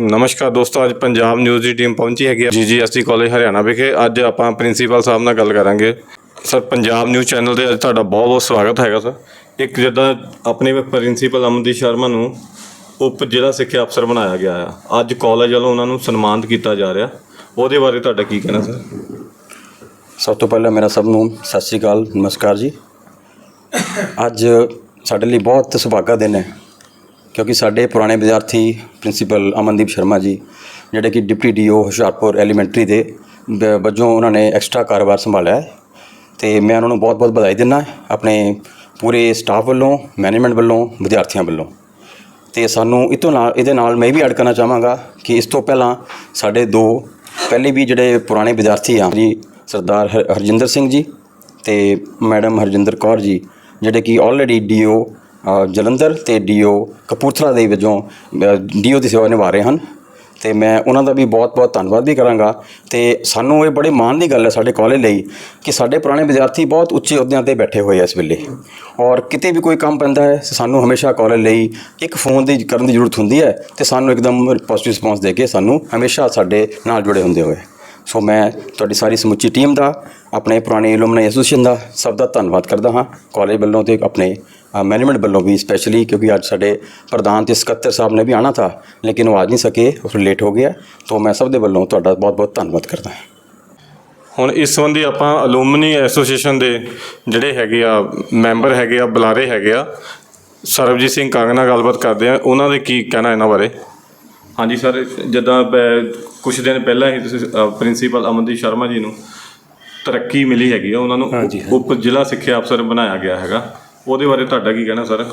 ਨਮਸਕਾਰ ਦੋਸਤੋ, ਅੱਜ ਪੰਜਾਬ ਨਿਊਜ਼ ਦੀ ਟੀਮ ਪਹੁੰਚੀ ਹੈਗੀ ਹੈ ਜੀਜੀਐਸਟੀ ਕਾਲਜ ਹਰਿਆਣਾ ਵਿਖੇ। ਅੱਜ ਆਪਾਂ ਪ੍ਰਿੰਸੀਪਲ ਸਾਹਿਬ ਨਾਲ ਗੱਲ ਕਰਾਂਗੇ। ਸਰ, ਪੰਜਾਬ ਨਿਊਜ਼ ਚੈਨਲ ਤੇ ਅੱਜ ਤੁਹਾਡਾ ਬਹੁਤ ਬਹੁਤ ਸਵਾਗਤ ਹੈਗਾ, ਸਰ। ਇੱਕ ਜਿੱਦਾਂ ਆਪਣੇ ਪ੍ਰਿੰਸੀਪਲ ਅਮਨਦੀਪ ਸ਼ਰਮਾ ਨੂੰ ਉਪ ਜ਼ਿਲ੍ਹਾ ਸਿੱਖਿਆ ਅਫਸਰ ਬਣਾਇਆ ਗਿਆ ਆ। ਅੱਜ ਕਾਲਜ ਵੱਲੋਂ ਉਹਨਾਂ ਨੂੰ ਸਨਮਾਨਿਤ ਕੀਤਾ ਜਾ ਰਿਹਾ। ਉਹਦੇ ਬਾਰੇ ਤੁਹਾਡਾ ਕੀ ਕਹਿਣਾ, ਸਰ? ਸਭ ਤੋਂ ਪਹਿਲਾਂ ਮੇਰਾ ਸਭ ਨੂੰ ਸਤਿ ਸ਼੍ਰੀ ਅਕਾਲ, ਨਮਸਕਾਰ ਜੀ। ਅੱਜ ਸਾਡੇ ਲਈ ਬਹੁਤ ਸੁਭਾਗਾ ਦਿਨ ਹੈ। ਕਿਉਂਕਿ ਸਾਡੇ ਪੁਰਾਣੇ ਵਿਦਿਆਰਥੀ ਪ੍ਰਿੰਸੀਪਲ ਅਮਨਦੀਪ ਸ਼ਰਮਾ ਜੀ, ਜਿਹੜੇ ਕਿ ਡਿਪਟੀ ਡੀਓ ਹੁਸ਼ਿਆਰਪੁਰ ਐਲੀਮੈਂਟਰੀ ਦੇ ਵਜੋਂ ਉਹਨਾਂ ਨੇ ਐਕਸਟਰਾ ਕਾਰੋਬਾਰ ਸੰਭਾਲਿਆ ਹੈ। ਤੇ ਮੈਂ ਉਹਨਾਂ ਨੂੰ ਬਹੁਤ-ਬਹੁਤ ਵਧਾਈ ਦਿੰਦਾ ਆਪਣੇ ਪੂਰੇ ਸਟਾਫ ਵੱਲੋਂ, ਮੈਨੇਜਮੈਂਟ ਵੱਲੋਂ, ਵਿਦਿਆਰਥੀਆਂ ਵੱਲੋਂ। ਤੇ ਸਾਨੂੰ ਇਹ ਤੋਂ ਨਾਲ, ਇਹਦੇ ਨਾਲ ਮੈਂ ਵੀ ਐਡ ਕਰਨਾ ਚਾਹਾਂਗਾ ਕਿ ਇਸ ਤੋਂ ਪਹਿਲਾਂ ਸਾਡੇ ਦੋ ਪਹਿਲੇ ਵੀ ਜਿਹੜੇ ਪੁਰਾਣੇ ਵਿਦਿਆਰਥੀ ਆ, ਜੀ, ਸਰਦਾਰ ਹਰ- ਹਰਜਿੰਦਰ ਸਿੰਘ ਜੀ ਤੇ ਮੈਡਮ ਹਰਜਿੰਦਰ ਕੌਰ ਜੀ, ਜਿਹੜੇ ਕਿ ਆਲਰੇਡੀ ਡੀਓ ਜਲੰਧਰ ਤੇ ਡੀਓ ਕਪੂਰਥਲਾ ਦੇ ਵਜੋਂ ਡੀਓ ਦੀ ਸੇਵਾ ਨਿਭਾ ਰਹੇ ਹਨ। ਤੇ ਮੈਂ ਉਹਨਾਂ ਦਾ ਵੀ ਬਹੁਤ-ਬਹੁਤ ਧੰਨਵਾਦ ਵੀ ਕਰਾਂਗਾ। ਤੇ ਸਾਨੂੰ ਇਹ ਬੜੇ ਮਾਣ ਦੀ ਗੱਲ ਹੈ ਸਾਡੇ ਕਾਲਜ ਲਈ ਕਿ ਸਾਡੇ ਪੁਰਾਣੇ ਵਿਦਿਆਰਥੀ ਬਹੁਤ ਉੱਚੇ ਅਹੁਦਿਆਂ ਤੇ ਬੈਠੇ ਹੋਏ ਆ ਇਸ ਵੇਲੇ। ਔਰ ਕਿਤੇ ਵੀ ਕੋਈ ਕੰਮ ਪੈਂਦਾ ਹੈ, ਸਾਨੂੰ ਹਮੇਸ਼ਾ ਕਾਲਜ ਲਈ ਇੱਕ ਫੋਨ ਦੀ ਕਰਨ ਦੀ ਜ਼ਰੂਰਤ ਹੁੰਦੀ ਹੈ ਤੇ ਸਾਨੂੰ ਇੱਕਦਮ ਪੋਜ਼ਿਟਿਵ ਰਿਸਪੌਂਸ ਦੇ ਕੇ ਸਾਨੂੰ ਹਮੇਸ਼ਾ ਸਾਡੇ ਨਾਲ ਜੁੜੇ ਹੁੰਦੇ ਹੋਏ। ਸੋ ਮੈਂ ਤੁਹਾਡੀ ਸਾਰੀ ਸਮੁੱਚੀ ਟੀਮ ਦਾ, ਆਪਣੇ ਪੁਰਾਣੇ ਐਲੂਮਨੀ ਐਸੋਸੀਏਸ਼ਨ ਦਾ ਸਭ ਦਾ ਧੰਨਵਾਦ ਕਰਦਾ ਹਾਂ। ਕਾਲਜ ਵੱਲੋਂ ਤੇ ਆਪਣੇ ਮੈਨੇਜਮੈਂਟ ਵੱਲੋਂ ਵੀ ਸਪੈਸ਼ਲੀ ਕਿਉਂਕਿ ਅੱਜ ਸਾਡੇ ਪ੍ਰਧਾਨ ਤੇ ਸਕੱਤਰ ਸਾਹਿਬ ਨੇ ਵੀ ਆਣਾ ਥਾ, ਲੇਕਿਨ ਉਹ ਆ ਨਹੀਂ ਸਕੇ, ਉਹ ਲੇਟ ਹੋ ਗਿਆ। ਤਾਂ ਮੈਂ ਸਭ ਦੇ ਵੱਲੋਂ ਤੁਹਾਡਾ ਬਹੁਤ-ਬਹੁਤ ਧੰਨਵਾਦ ਕਰਦਾ ਹਾਂ। ਹੁਣ ਇਸ ਸੰਬੰਧੀ ਆਪਾਂ ਅਲੂਮਨੀ ਐਸੋਸੀਏਸ਼ਨ ਦੇ ਜਿਹੜੇ ਹੈਗੇ ਆ ਮੈਂਬਰ ਹੈਗੇ ਆ, ਬੁਲਾਰੇ ਹੈਗੇ ਆ, ਸਰਬਜੀਤ ਸਿੰਘ ਕੰਗ ਨਾਲ ਗੱਲਬਾਤ ਕਰਦੇ ਆ। ਉਹਨਾਂ ਦੇ ਕੀ ਕਹਿਣਾ ਇਹਨਾਂ ਬਾਰੇ? ਹਾਂਜੀ ਸਰ ਜਦੋਂ ਕੁਝ ਦਿਨ ਪਹਿਲਾਂ ਹੀ ਤੁਸੀਂ ਪ੍ਰਿੰਸੀਪਲ ਅਮਨਦੀਪ ਸ਼ਰਮਾ ਜੀ ਨੂੰ ਤਰੱਕੀ ਮਿਲੀ ਹੈਗੀ ਆ ਉਹਨਾਂ ਨੂੰ ਹਾਂਜੀ, ਉਪ ਜ਼ਿਲ੍ਹਾ ਸਿੱਖਿਆ ਅਫਸਰ ਬਣਾਇਆ ਗਿਆ ਹੈਗਾ। ਉਹਦੇ ਬਾਰੇ ਤੁਹਾਡਾ ਕੀ ਕਹਿਣਾ ਸਰ?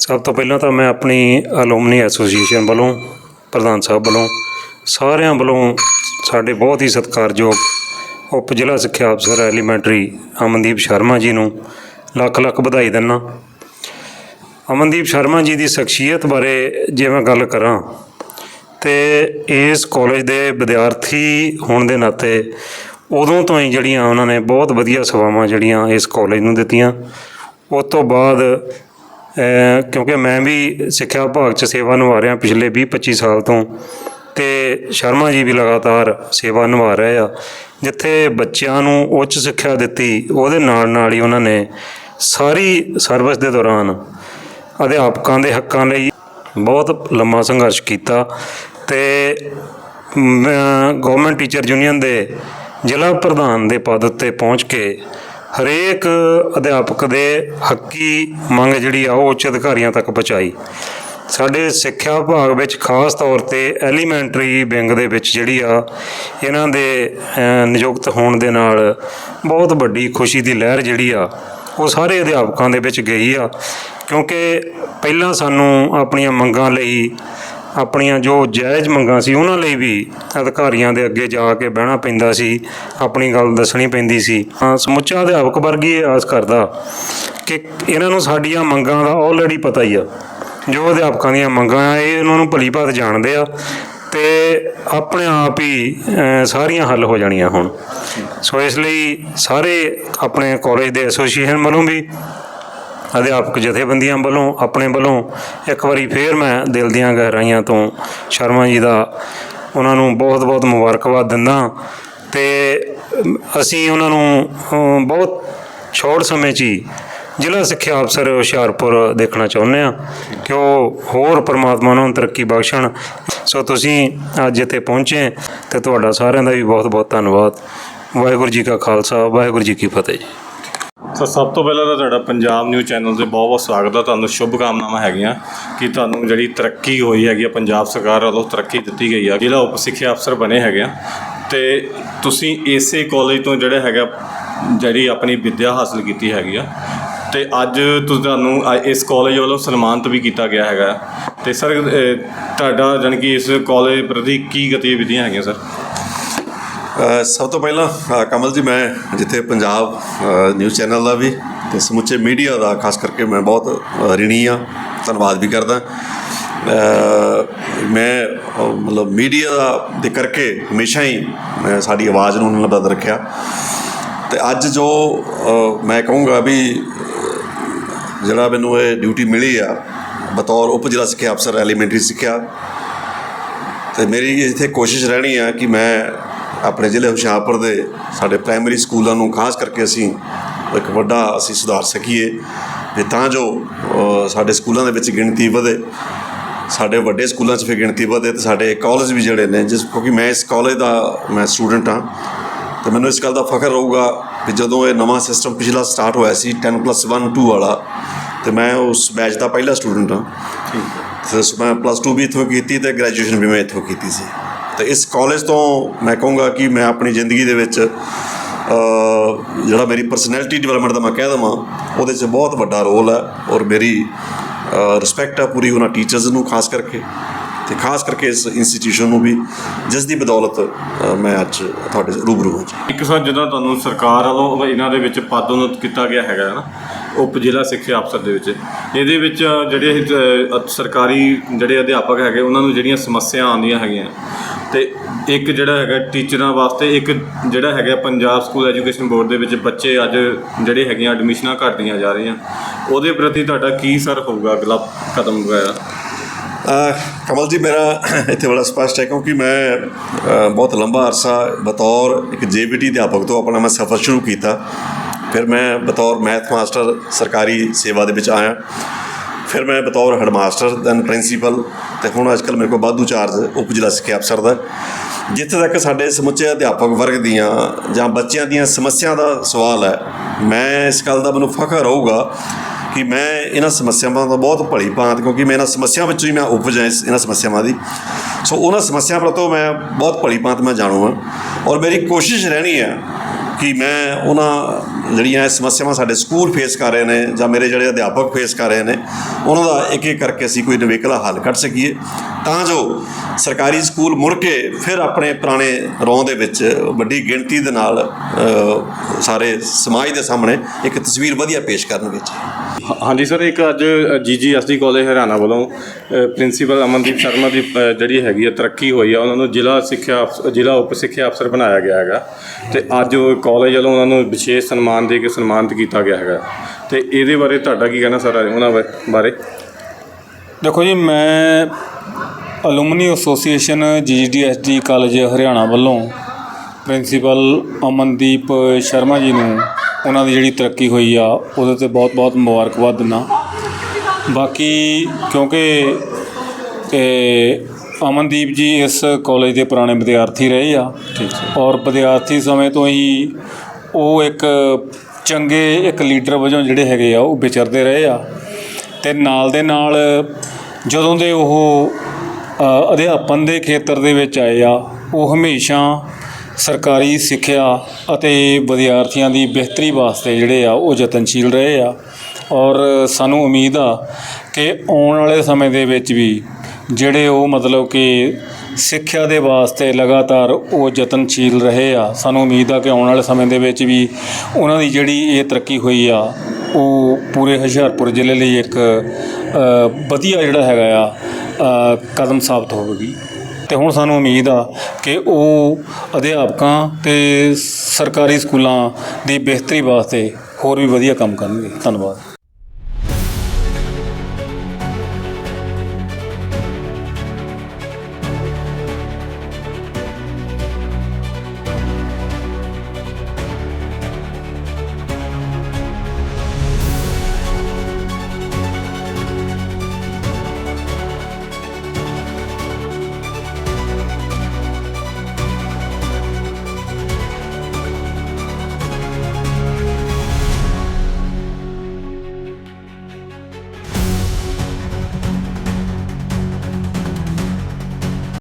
ਸਭ ਤੋਂ ਪਹਿਲਾਂ ਤਾਂ ਮੈਂ ਆਪਣੀ ਅਲੂਮਨੀ ਐਸੋਸੀਏਸ਼ਨ ਵੱਲੋਂ ਪ੍ਰਧਾਨ ਸਾਹਿਬ ਵੱਲੋਂ ਸਾਰਿਆਂ ਵੱਲੋਂ ਸਾਡੇ ਬਹੁਤ ਹੀ ਸਤਿਕਾਰਯੋਗ ਉਪ ਜ਼ਿਲ੍ਹਾ ਸਿੱਖਿਆ ਅਫਸਰ ਐਲੀਮੈਂਟਰੀ ਅਮਨਦੀਪ ਸ਼ਰਮਾ ਜੀ ਨੂੰ ਲੱਖ ਲੱਖ ਵਧਾਈ ਦਿੰਦਾ। ਅਮਨਦੀਪ ਸ਼ਰਮਾ ਜੀ ਦੀ ਸ਼ਖਸੀਅਤ ਬਾਰੇ ਜੇ ਮੈਂ ਗੱਲ ਕਰਾਂ, ਤੇ ਇਸ ਕਾਲਜ ਦੇ ਵਿਦਿਆਰਥੀ ਹੋਣ ਦੇ ਨਾਤੇ ਉਦੋਂ ਤੋਂ ਹੀ ਜਿਹੜੀਆਂ ਉਹਨਾਂ ਨੇ ਬਹੁਤ ਵਧੀਆ ਸੇਵਾਵਾਂ ਜਿਹੜੀਆਂ ਇਸ ਕਾਲਜ ਨੂੰ ਦਿੱਤੀਆਂ। ਉਸ ਤੋਂ ਬਾਅਦ ਕਿਉਂਕਿ ਮੈਂ ਵੀ ਸਿੱਖਿਆ ਵਿਭਾਗ 'ਚ ਸੇਵਾ ਨਿਭਾ ਰਿਹਾ ਪਿਛਲੇ 20-25 ਸਾਲ ਤੋਂ, ਤੇ ਸ਼ਰਮਾ ਜੀ ਵੀ ਲਗਾਤਾਰ ਸੇਵਾ ਨਿਭਾ ਰਹੇ ਆ, ਜਿੱਥੇ ਬੱਚਿਆਂ ਨੂੰ ਉੱਚ ਸਿੱਖਿਆ ਦਿੱਤੀ, ਉਹਦੇ ਨਾਲ ਨਾਲ ਹੀ ਉਹਨਾਂ ਨੇ ਸਾਰੀ ਸਰਵਿਸ ਦੇ ਦੌਰਾਨ ਅਧਿਆਪਕਾਂ ਦੇ ਹੱਕਾਂ ਲਈ ਬਹੁਤ ਲੰਮਾ ਸੰਘਰਸ਼ ਕੀਤਾ ਤੇ ਗਵਰਨਮੈਂਟ ਟੀਚਰ ਯੂਨੀਅਨ ਦੇ ਜ਼ਿਲ੍ਹਾ ਪ੍ਰਧਾਨ ਦੇ ਪਦ ਉੱਤੇ ਪਹੁੰਚ ਕੇ ਹਰੇਕ ਅਧਿਆਪਕ ਦੇ ਹੱਕੀ ਮੰਗ ਜਿਹੜੀ ਆ ਉਹ ਉੱਚ ਅਧਿਕਾਰੀਆਂ ਤੱਕ ਪਹੁੰਚਾਈ। ਸਾਡੇ ਸਿੱਖਿਆ ਵਿਭਾਗ ਵਿੱਚ ਖਾਸ ਤੌਰ ਤੇ ਐਲੀਮੈਂਟਰੀ ਵਿੰਗ ਦੇ ਵਿੱਚ ਜਿਹੜੀ ਆ, ਇਹਨਾਂ ਦੇ ਨਿਯੁਕਤ ਹੋਣ ਦੇ ਨਾਲ ਬਹੁਤ ਵੱਡੀ ਖੁਸ਼ੀ ਦੀ ਲਹਿਰ ਜਿਹੜੀ ਆ ਉਹ ਸਾਰੇ ਅਧਿਆਪਕਾਂ ਦੇ ਵਿੱਚ ਗਈ ਆ। ਕਿਉਂਕਿ ਪਹਿਲਾਂ ਸਾਨੂੰ ਆਪਣੀਆਂ ਮੰਗਾਂ ਲਈ, ਆਪਣੀਆਂ ਜੋ ਜਾਇਜ਼ ਮੰਗਾਂ ਸੀ, ਉਹਨਾਂ ਲਈ ਵੀ ਅਧਿਕਾਰੀਆਂ ਦੇ ਅੱਗੇ ਜਾ ਕੇ ਬਹਿਣਾ ਪੈਂਦਾ ਸੀ, ਆਪਣੀ ਗੱਲ ਦੱਸਣੀ ਪੈਂਦੀ ਸੀ। ਹਾਂ, ਸਮੁੱਚਾ ਅਧਿਆਪਕ ਵਰਗ ਇਹ ਆਸ ਕਰਦਾ ਕਿ ਇਹਨਾਂ ਨੂੰ ਸਾਡੀਆਂ ਮੰਗਾਂ ਦਾ ਆਲਰੇਡੀ ਪਤਾ ਹੀ ਆ। ਜੋ ਅਧਿਆਪਕਾਂ ਦੀਆਂ ਮੰਗਾਂ ਆ, ਇਹ ਉਹਨਾਂ ਨੂੰ ਭਲੀ ਭਾਤ ਜਾਣਦੇ ਆ। ਤੇ ਆਪਣੇ ਆਪ ਹੀ ਸਾਰੀਆਂ ਹੱਲ ਹੋ ਜਾਣੀਆਂ ਹੁਣ। ਸੋ ਇਸ ਲਈ ਸਾਰੇ ਆਪਣੇ ਕਾਲਜ ਦੇ ਐਸੋਸੀਏਸ਼ਨ ਵੱਲੋਂ ਵੀ, ਅਧਿਆਪਕ ਜਥੇਬੰਦੀਆਂ ਵੱਲੋਂ, ਆਪਣੇ ਵੱਲੋਂ ਇੱਕ ਵਾਰੀ ਫੇਰ ਮੈਂ ਦਿਲ ਦੀਆਂ ਗਹਿਰਾਈਆਂ ਤੋਂ ਸ਼ਰਮਾ ਜੀ ਦਾ ਉਹਨਾਂ ਨੂੰ ਬਹੁਤ-ਬਹੁਤ ਮੁਬਾਰਕਬਾਦ ਦਿੰਦਾ ਤੇ ਅਸੀਂ ਉਹਨਾਂ ਨੂੰ ਬਹੁਤ ਛੋਟ ਸਮੇਂ 'ਚ ਹੀ ਜ਼ਿਲ੍ਹਾ ਸਿੱਖਿਆ ਅਫਸਰ ਹੁਸ਼ਿਆਰਪੁਰ ਦੇਖਣਾ ਚਾਹੁੰਦੇ ਆ ਕਿ ਉਹ ਹੋਰ ਪਰਮਾਤਮਾ ਉਹਨਾਂ ਨੂੰ ਤਰੱਕੀ ਬਖਸ਼ਣ। ਸੋ ਤੁਸੀਂ ਅੱਜ ਇੱਥੇ ਪਹੁੰਚੇ ਤੇ ਤੁਹਾਡਾ ਸਾਰਿਆਂ ਦਾ ਵੀ ਬਹੁਤ-ਬਹੁਤ ਧੰਨਵਾਦ। ਵਾਹਿਗੁਰੂ ਜੀ ਕਾ ਖਾਲਸਾ, ਵਾਹਿਗੁਰੂ ਜੀ ਕੀ ਫਤਿਹ ਜੀ। ਸਰ, ਸਭ ਤੋਂ ਪਹਿਲਾਂ ਤਾਂ ਤੁਹਾਡਾ ਪੰਜਾਬ ਨਿਊਜ਼ ਚੈਨਲ ਤੇ ਬਹੁਤ ਬਹੁਤ ਸਵਾਗਤ ਹੈ ਤੁਹਾਨੂੰ ਸ਼ੁਭ ਕਾਮਨਾਵਾਂ ਹੈਗੀਆਂ ਕਿ ਤੁਹਾਨੂੰ ਜਿਹੜੀ ਤਰੱਕੀ ਹੋਈ ਹੈਗੀ ਆ, ਪੰਜਾਬ ਸਰਕਾਰ ਵੱਲੋਂ ਤਰੱਕੀ ਦਿੱਤੀ ਗਈ ਆ। ਜ਼ਿਲ੍ਹਾ ਉਪ ਸਿੱਖਿਆ ਅਫਸਰ ਬਣੇ ਹੈਗੇ ਆ। ਤੇ ਤੁਸੀਂ ਇਸੇ ਕਾਲਜ ਤੋਂ ਜਿਹੜਾ ਹੈਗਾ, ਜਿਹੜੀ ਆਪਣੀ ਵਿੱਦਿਆ ਹਾਸਲ ਕੀਤੀ ਹੈਗੀ ਆ ਤੇ ਅੱਜ ਤੁਸੀਂ ਤੁਹਾਨੂੰ, ਅ- ਇਸ ਕਾਲਜ ਵੱਲੋਂ ਸਨਮਾਨਿਤ ਵੀ ਕੀਤਾ ਗਿਆ ਹੈਗਾ। ਤੇ ਸਰ ਤੁਹਾਡਾ ਜਾਣੀ ਕਿ ਇਸ ਕਾਲਜ ਪ੍ਰਤੀ ਕੀ ਗਤੀਵਿਧੀਆਂ ਹੈਗੀਆਂ ਸਰ? ਸਭ ਤੋਂ ਪਹਿਲਾਂ ਕਮਲ ਜੀ, ਮੈਂ ਜਿੱਥੇ ਪੰਜਾਬ ਨਿਊਜ਼ ਚੈਨਲ ਦਾ ਵੀ ਤੇ ਸਮੁੱਚੇ ਮੀਡੀਆ ਦਾ, ਖਾਸ ਕਰਕੇ ਮੈਂ ਬਹੁਤ ਰਿਣੀ ਆ ਧੰਨਵਾਦ ਵੀ ਕਰਦਾ। ਮੈਂ ਮਤਲਬ ਮੀਡੀਆ ਦੇ ਕਰਕੇ ਹਮੇਸ਼ਾ ਹੀ ਮੈਂ ਸਾਡੀ ਆਵਾਜ਼ ਨੂੰ ਉਹਨਾਂ ਦਾ ਰੱਖਿਆ। ਤੇ ਅੱਜ ਜੋ ਮੈਂ ਕਹੂੰਗਾ ਵੀ ਜਿਹੜਾ ਮੈਨੂੰ ਇਹ ਡਿਊਟੀ ਮਿਲੀ ਆ, ਬਤੌਰ ਉਪ ਜ਼ਿਲ੍ਹਾ ਸਿੱਖਿਆ ਅਫਸਰ ਐਲੀਮੈਂਟਰੀ ਸਿੱਖਿਆ। ਤੇ ਮੇਰੀ ਇੱਥੇ ਕੋਸ਼ਿਸ਼ ਰਹਿਣੀ ਆ ਕਿ ਮੈਂ ਆਪਣੇ ਜ਼ਿਲ੍ਹੇ ਹੁਸ਼ਿਆਰਪੁਰ ਦੇ ਸਾਡੇ ਪ੍ਰਾਇਮਰੀ ਸਕੂਲਾਂ ਨੂੰ ਖਾਸ ਕਰਕੇ ਅਸੀਂ ਇੱਕ ਵੱਡਾ ਅਸੀਂ ਸੁਧਾਰ ਸਕੀਏ। ਤੇ ਤਾਂ ਜੋ ਸਾਡੇ ਸਕੂਲਾਂ ਦੇ ਵਿੱਚ ਗਿਣਤੀ ਵਧੇ, ਸਾਡੇ ਵੱਡੇ ਸਕੂਲਾਂ 'ਚ ਫਿਰ ਗਿਣਤੀ ਵਧੇ ਤੇ ਸਾਡੇ ਕਾਲਜ ਵੀ ਜਿਹੜੇ ਨੇ, ਜਿਸ ਕਿਉਂਕਿ ਮੈਂ ਇਸ ਕਾਲਜ ਦਾ ਮੈਂ ਸਟੂਡੈਂਟ ਹਾਂ। ਤੇ ਮੈਨੂੰ ਇਸ ਗੱਲ ਦਾ ਫਖਰ ਰਹੂਗਾ ਕਿ ਜਦੋਂ ਇਹ ਨਵਾਂ ਸਿਸਟਮ ਪਿਛਲਾ ਸਟਾਰਟ ਹੋਇਆ ਸੀ 10 1 2 ਵਾਲਾ, ਤੇ ਮੈਂ ਉਸ ਬੈਚ ਦਾ ਪਹਿਲਾ ਸਟੂਡੈਂਟ ਹਾਂ। ਤੇ ਉਸ- ਮੈਂ ਪਲੱਸ 2 ਵੀ ਇੱਥੋਂ ਕੀਤੀ ਤੇ ਗ੍ਰੈਜੂਏਸ਼ਨ ਵੀ ਮੈਂ ਇੱਥੋਂ ਕੀਤੀ ਸੀ। ਤੇ ਇਸ ਕਾਲਜ ਤੋਂ ਮੈਂ ਕਹੂੰਗਾ ਕਿ ਮੈਂ ਆਪਣੀ ਜ਼ਿੰਦਗੀ ਦੇ ਵਿੱਚ ਜਿਹੜਾ ਮੇਰੀ ਪਰਸਨੈਲਿਟੀ ਡਿਵੈਲਪਮੈਂਟ ਦਾ ਮੈਂ ਕਹਿ ਦਵਾਂ, ਉਹਦੇ 'ਚ ਬਹੁਤ ਵੱਡਾ ਰੋਲ ਹੈ ਔਰ ਮੇਰੀ ਰਿਸਪੈਕਟ ਹੈ ਪੂਰੀ ਉਹਨਾਂ ਟੀਚਰਸ ਨੂੰ, ਖਾਸ ਕਰਕੇ। ਤੇ ਖਾਸ ਕਰਕੇ ਇਸ ਇੰਸਟੀਟਿਊਸ਼ਨ ਨੂੰ ਵੀ ਜਿਸ ਦੀ ਬਦੌਲਤ ਮੈਂ ਅੱਜ ਤੁਹਾਡੇ ਰੂਬਰੂ ਹਾਂ ਇੱਕ ਸਰ ਜਦੋਂ ਤੁਹਾਨੂੰ ਸਰਕਾਰ ਵੱਲੋਂ ਇਹਨਾਂ ਦੇ ਵਿੱਚ ਪਦੋਨਤ ਕੀਤਾ ਗਿਆ ਹੈਗਾ ਹੈ ਨਾ, ਉਪ ਜ਼ਿਲ੍ਹਾ ਸਿੱਖਿਆ ਅਫਸਰ ਦੇ ਵਿੱਚ, ਇਹਦੇ ਵਿੱਚ ਜਿਹੜੇ ਸਰਕਾਰੀ ਜਿਹੜੇ ਅਧਿਆਪਕ ਹੈਗੇ, ਉਹਨਾਂ ਨੂੰ ਜਿਹੜੀਆਂ ਸਮੱਸਿਆ ਆਉਂਦੀਆਂ ਹੈਗੀਆਂ। ਤੇ ਇੱਕ ਜਿਹੜਾ ਹੈਗਾ ਟੀਚਰਾਂ ਵਾਸਤੇ, ਇੱਕ ਜਿਹੜਾ ਹੈਗਾ ਪੰਜਾਬ ਸਕੂਲ ਐਜੂਕੇਸ਼ਨ ਬੋਰਡ ਦੇ ਵਿੱਚ ਬੱਚੇ ਅੱਜ ਜਿਹੜੇ ਹੈਗੀਆਂ ਐਡਮਿਸ਼ਨਾਂ ਘਟਦੀਆਂ ਜਾ ਰਹੀਆਂ। ਉਹਦੇ ਪ੍ਰਤੀ ਤੁਹਾਡਾ ਕੀ ਸਰ ਹੋਊਗਾ ਅਗਲਾ ਕਦਮ ਵਗੈਰਾ? ਅਹ ਕਮਲ ਜੀ, ਮੇਰਾ ਇੱਥੇ ਬੜਾ ਸਪਸ਼ਟ ਹੈ ਕਿਉਂਕਿ ਮੈਂ ਬਹੁਤ ਲੰਬਾ ਅਰਸਾ ਬਤੌਰ ਇੱਕ ਜੇਬੀਟੀ ਅਧਿਆਪਕ ਤੋਂ ਆਪਣਾ ਮੈਂ ਸਫ਼ਰ ਸ਼ੁਰੂ ਕੀਤਾ। ਫਿਰ ਮੈਂ ਬਤੌਰ ਮੈਥ ਮਾਸਟਰ ਸਰਕਾਰੀ ਸੇਵਾ ਦੇ ਵਿੱਚ ਆਇਆ। ਫਿਰ ਮੈਂ ਬਤੌਰ ਹੈਡਮਾਸਟਰ, ਦੈਨ ਪ੍ਰਿੰਸੀਪਲ ਤੇ ਹੁਣ ਅੱਜਕੱਲ ਮੇਰੇ ਕੋਲ ਵਾਧੂ ਚਾਰਜ ਉਪ ਜ਼ਿਲ੍ਹਾ ਸਿੱਖਿਆ ਅਫਸਰ ਦਾ। ਜਿੱਥੇ ਤੱਕ ਸਾਡੇ ਸਮੁੱਚੇ ਅਧਿਆਪਕ ਵਰਗ ਦੀਆਂ ਜਾਂ ਬੱਚਿਆਂ ਦੀਆਂ ਸਮੱਸਿਆ ਦਾ ਸਵਾਲ ਹੈ, ਮੈਂ ਇਸ ਗੱਲ ਦਾ ਮੈਨੂੰ ਫਖਰ ਰਹੂਗਾ ਕਿ ਮੈਂ ਇਹਨਾਂ ਸਮੱਸਿਆਵਾਂ ਤੋਂ ਬਹੁਤ ਭਲੀ ਭਾਂਤ, ਕਿਉਂਕਿ ਮੈਂ ਇਹਨਾਂ ਸਮੱਸਿਆ ਵਿੱਚੋਂ ਹੀ ਮੈਂ ਉਪਜ ਹਾਂ ਇਸ ਇਹਨਾਂ ਸਮੱਸਿਆਵਾਂ ਦੀ। ਸੋ ਉਹਨਾਂ ਸਮੱਸਿਆ ਪ੍ਰਤੋਂ ਮੈਂ ਬਹੁਤ ਭਲੀ ਭਾਂਤ ਮੈਂ ਜਾਣੂ ਹਾਂ ਔਰ ਮੇਰੀ ਕੋਸ਼ਿਸ਼ ਰਹਿਣੀ ਹੈ ਕਿ ਮੈਂ ਉਹਨਾਂ ਜਿਹੜੀਆਂ ਸਮੱਸਿਆਵਾਂ ਸਾਡੇ ਸਕੂਲ ਫੇਸ ਕਰ ਰਹੇ ਨੇ ਜਾਂ ਮੇਰੇ ਜਿਹੜੇ ਅਧਿਆਪਕ ਫੇਸ ਕਰ ਰਹੇ ਨੇ, ਉਹਨਾਂ ਦਾ ਇੱਕ ਇੱਕ ਕਰਕੇ ਅਸੀਂ ਕੋਈ ਨਿਵੇਕਲਾ ਹੱਲ ਕੱਢ ਸਕੀਏ। ਤਾਂ ਜੋ ਸਰਕਾਰੀ ਸਕੂਲ ਮੁੜ ਕੇ ਫਿਰ ਆਪਣੇ ਪੁਰਾਣੇ ਰੌਂ ਦੇ ਵਿੱਚ ਵੱਡੀ ਗਿਣਤੀ ਦੇ ਨਾਲ ਸਾਰੇ ਸਮਾਜ ਦੇ ਸਾਹਮਣੇ ਇੱਕ ਤਸਵੀਰ ਵਧੀਆ ਪੇਸ਼ ਕਰਨ ਵਿੱਚ ਹਾਂਜੀ ਸਰ ਇੱਕ ਅੱਜ ਜੀਜੀਐਸਡੀ ਕਾਲਜ ਹਰਿਆਣਾ ਵੱਲੋਂ ਪ੍ਰਿੰਸੀਪਲ ਅਮਨਦੀਪ ਸ਼ਰਮਾ ਦੀ ਅ, ਜਿਹੜੀ ਹੈਗੀ ਹੈ ਤਰੱਕੀ ਹੋਈ ਆ ਉਹਨਾਂ ਨੂੰ ਜ਼ਿਲ੍ਹਾ ਸਿੱਖਿਆ ਅਫਸ- ਜ਼ਿਲ੍ਹਾ ਉਪ ਸਿੱਖਿਆ ਅਫਸਰ ਬਣਾਇਆ ਗਿਆ ਹੈਗਾ। ਤੇ ਅੱਜ ਉਹ ਕਾਲਜ ਵੱਲੋਂ ਉਹਨਾਂ ਨੂੰ ਵਿਸ਼ੇਸ਼ ਸਨਮਾਨ ਦੇ ਕੇ ਸਨਮਾਨਿਤ ਕੀਤਾ ਗਿਆ ਹੈਗਾ। ਤੇ ਇਹਦੇ ਬਾਰੇ ਤੁਹਾਡਾ ਕੀ ਕਹਿਣਾ ਸਰ ਉਹਨਾਂ ਬਾ- ਬਾਰੇ? ਦੇਖੋ ਜੀ ਮੈਂ alumni association GDSD college Haryana ਵੱਲੋਂ ਪ੍ਰਿੰਸੀਪਲ ਅਮਨਦੀਪ ਸ਼ਰਮਾ ਜੀ ਨੂੰ ਉਹਨਾਂ ਦੀ ਜਿਹੜੀ ਤਰੱਕੀ ਹੋਈ ਆ ਉਹਦੇ ਤੇ ਬਹੁਤ-ਬਹੁਤ ਮੁਬਾਰਕਬਾਦ ਦਿੰਦਾ। ਬਾਕੀ ਕਿਉਂਕਿ ਅਮਨਦੀਪ ਜੀ ਇਸ ਕਾਲਜ ਦੇ ਪੁਰਾਣੇ ਵਿਦਿਆਰਥੀ ਰਹੇ ਆ ਔਰ ਵਿਦਿਆਰਥੀ ਸਮੇਂ ਤੋਂ ਹੀ ਉਹ ਇੱਕ ਚੰਗੇ ਇੱਕ ਲੀਡਰ ਵਜੋਂ ਜਿਹੜੇ ਹੈਗੇ ਆ ਉਹ ਵਿਚਰਦੇ ਰਹੇ ਆ। ਤੇ ਨਾਲ ਦੇ ਨਾਲ ਜਦੋਂ ਦੇ ਉਹ ਅਧਿਆਪਨ ਦੇ ਖੇਤਰ ਦੇ ਵਿੱਚ ਆਏ ਆ ਉਹ ਹਮੇਸ਼ਾ ਸਰਕਾਰੀ ਸਿੱਖਿਆ ਅਤੇ ਵਿਦਿਆਰਥੀਆਂ ਦੀ ਬਿਹਤਰੀ ਵਾਸਤੇ ਜਿਹੜੇ ਆ, ਉਹ ਯਤਨਸ਼ੀਲ ਰਹੇ ਆ। ਔਰ ਸਾਨੂੰ ਉਮੀਦ ਆ ਕਿ ਆਉਣ ਵਾਲੇ ਸਮੇਂ ਦੇ ਵਿੱਚ ਵੀ ਜਿਹੜੇ ਉਹ ਮਤਲਬ ਕਿ ਸਿੱਖਿਆ ਦੇ ਵਾਸਤੇ ਲਗਾਤਾਰ ਉਹ ਯਤਨਸ਼ੀਲ ਰਹੇ ਆ, ਸਾਨੂੰ ਉਮੀਦ ਆ ਕਿ ਆਉਣ ਵਾਲੇ ਸਮੇਂ ਦੇ ਵਿੱਚ ਵੀ ਉਹਨਾਂ ਦੀ ਜਿਹੜੀ ਇਹ ਤਰੱਕੀ ਹੋਈ ਆ, ਉਹ ਪੂਰੇ ਹੁਸ਼ਿਆਰਪੁਰ ਜ਼ਿਲ੍ਹੇ ਲਈ ਇੱਕ ਵਧੀਆ ਜਿਹੜਾ ਹੈਗਾ ਆ ਕਦਮ ਸਾਬਤ ਹੋਵੇਗੀ। ਤੇ ਹੁਣ ਸਾਨੂੰ ਉਮੀਦ ਆ ਕਿ ਉਹ ਅਧਿਆਪਕਾਂ ਤੇ ਸਰਕਾਰੀ ਸਕੂਲਾਂ ਦੀ ਬਿਹਤਰੀ ਵਾਸਤੇ ਹੋਰ ਵੀ ਵਧੀਆ ਕੰਮ ਕਰਨਗੇ। ਧੰਨਵਾਦ।